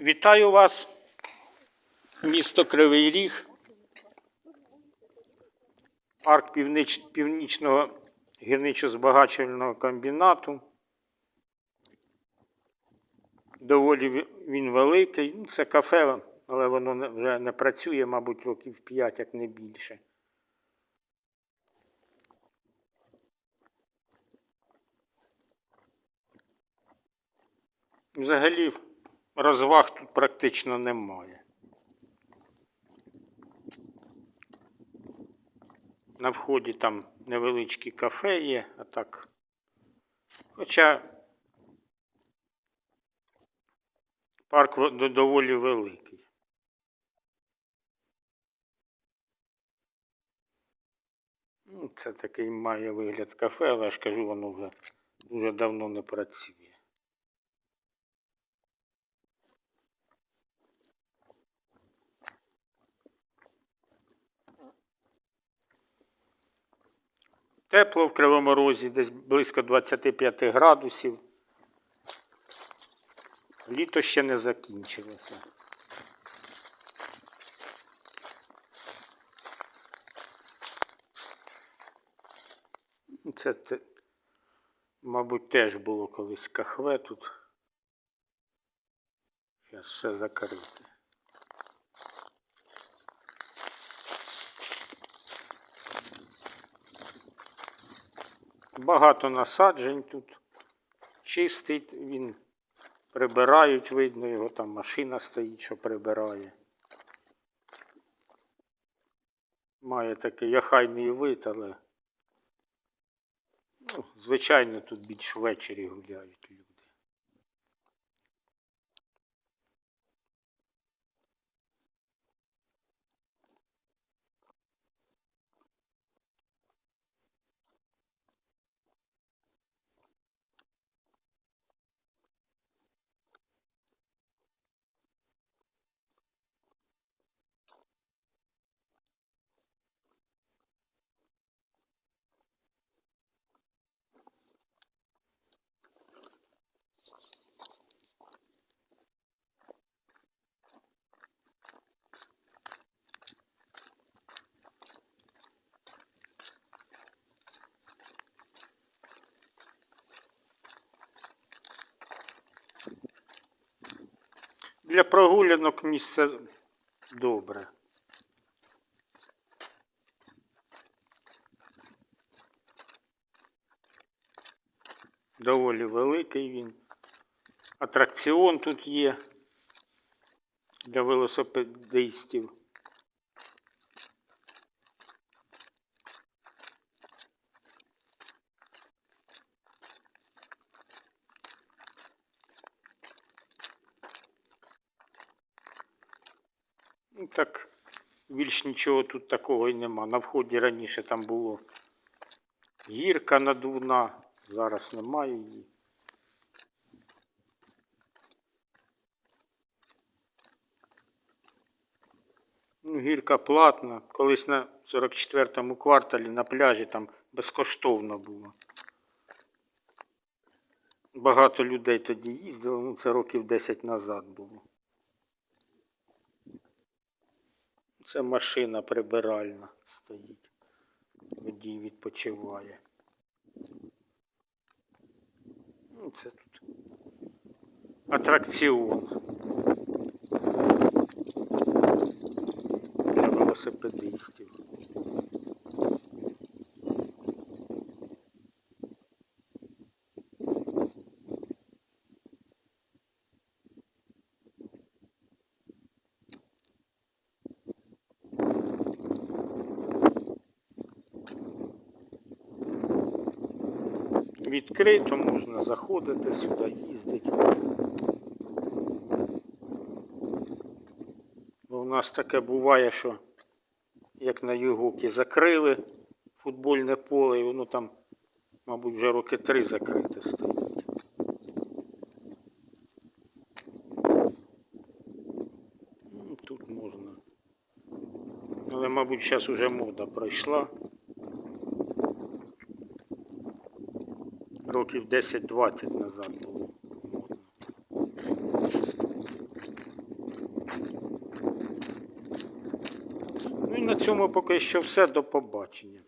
Вітаю вас, місто Кривий Ріг, парк північ, Північного гірничо-збагачувального комбінату. Доволі він великий. Ну, Це кафе, але воно вже не працює, мабуть, років 5, як не більше. Взагалі розваг тут практично немає. На вході там невеличкі кафе є, а так. Хоча парк доволі великий. Ну, Це такий має вигляд кафе, але я ж кажу, воно вже дуже давно не працює. Тепло в Кривому Розі, десь близько 25 градусів. Літо ще не закінчилося. Це, мабуть, теж було колись кахве тут. Зараз все закрите. Багато насаджень тут. Чистить він. Прибирають, видно, його там машина стоїть, що прибирає. Має такий яхайний вид, але ну, звичайно тут більш ввечері гуляють люди. Для прогулянок місце добре. Доволі великий він. Атракціон тут є для велосипедистів. Так, більш нічого тут такого і нема. На вході раніше там було гірка надувна, зараз немає її. Ну, гірка платна. Колись на 44-му кварталі на пляжі там безкоштовно було. Багато людей тоді їздило, ну це років 10 назад було. Це машина прибиральна стоїть. Водій відпочиває. Ну, це тут атракціон для велосипедистів. Відкрито можна заходити сюди, їздити. Бо у нас таке буває, що як на Югокі закрили футбольне поле, і воно там, мабуть, вже роки три закрите стоїть. Ну, Тут можна. Але, мабуть, зараз вже мода пройшла. років 10-20 назад було. Ну і на цьому поки що все. До побачення.